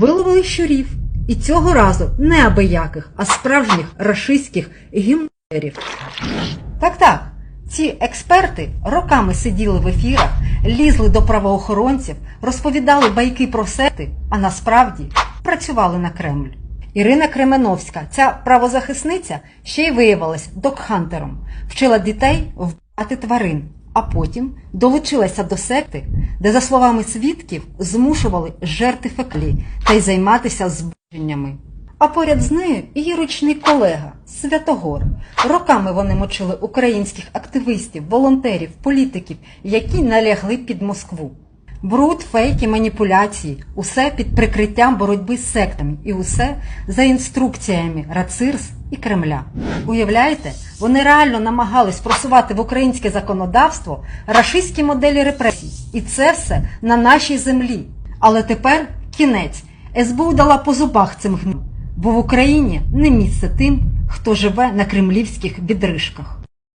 Виловили щурів. І цього разу не абияких, а справжніх рашистських гімнерів. Так так, ці експерти роками сиділи в ефірах, лізли до правоохоронців, розповідали байки про секти, а насправді працювали на Кремль. Ірина Кременовська, ця правозахисниця, ще й виявилась докхантером, вчила дітей вбивати тварин, а потім долучилася до секти, де, за словами свідків, змушували жерти феклі та й займатися збудженнями. А поряд з нею її ручний колега Святогор. Роками вони мочили українських активістів, волонтерів, політиків, які налягли під Москву. Бруд, фейки, маніпуляції усе під прикриттям боротьби з сектами і усе за інструкціями Рацирс і Кремля. Уявляєте, вони реально намагались просувати в українське законодавство рашистські моделі репресій. І це все на нашій землі. Але тепер кінець. СБУ дала по зубах цим гнам, бо в Україні не місце тим, хто живе на кремлівських відрижках.